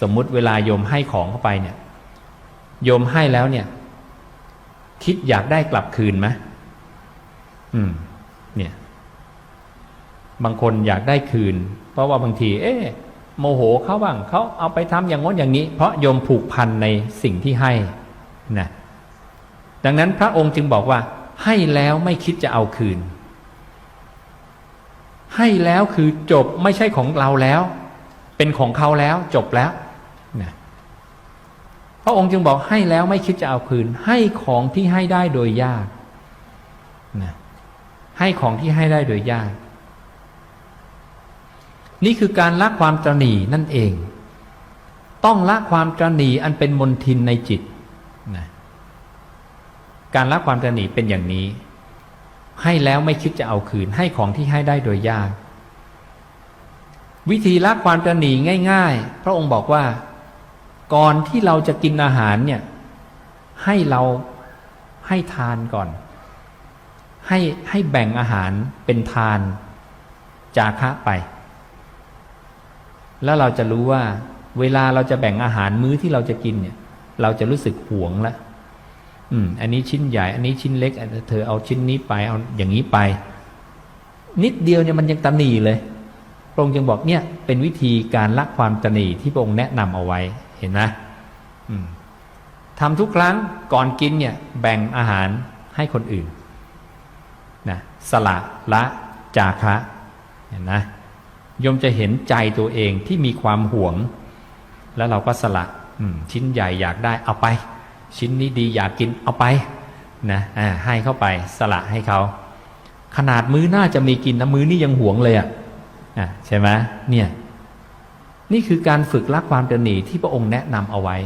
สมมุติเวลาโยมให้ของเข้าไปเนี่ย โยมให้แล้วเนี่ย คิดอยากได้กลับคืนไหมอืม เนี่ย บางคนอยากได้คืน เพราะว่าบางที เอ๊ะโมโหเขาบ้างเขาเอาไปทำอย่างง้นอย่างนี้ เพราะโยมผูกพันในสิ่งที่ให้นะดังนั้นพระองค์จึงบอกว่า ให้แล้วไม่คิดจะเอาคืน ให้แล้วคือจบไม่ใช่ของเราแล้ว เป็นของเขาแล้วจบแล้ว พระองค์จึงบอกให้แล้วไม่คิดจะเอาคืน ให้ของที่ให้ได้โดยยากนะให้ของที่ให้ได้โดยยาก นี่คือการละความตรณีนั่นเอง ต้องละความตรณีอันเป็นมนทินในจิตนะการละความตรณีเป็นอย่างนี้ ให้แล้วไม่คิดจะเอาคืน ให้ของที่ให้ได้โดยยาก วิธีละความตรณีง่าย ๆ พระองค์บอกว่า ก่อนที่เราจะกินอาหารเนี่ย ให้เราให้ทานก่อน ให้ให้แบ่งอาหารเป็นทานจาคะไป แล้วเราจะรู้ว่า เวลาเราจะแบ่งอาหารมื้อที่เราจะกินเนี่ย เราจะรู้สึกหวงแล้วอืม อันนี้ชิ้นใหญ่ อันนี้ชิ้นเล็กเธอเอาชิ้นนี้ไป เอาอย่างนี้ไป นิดเดียวเนี่ยมันยังตำหนีเลยพระองค์จึงบอกเนี่ยเป็นวิธีการละความตำหนีที่พระองค์แนะนำเอาไว้ เห็นไหมอืมทำทุกครั้งก่อนกินเนี่ย แบ่งอาหารให้คนอื่นนะสละละจาคะเห็นนะโยมจะเห็นใจตัวเองที่มีความหวง แล้วเราก็สละอืมชิ้นใหญ่อยากได้เอาไป ชิ้นนี้ดีอยากกินเอาไปนะอ่าให้เข้าไปสละให้เขา ขนาดมื้อน่าจะมีกินนะมื้อนี้ยังหวงเลยอะอะใช่ไหมเนี่ย นี่คือการฝึกละความตระหนีที่พระองค์แนะนำเอาไว้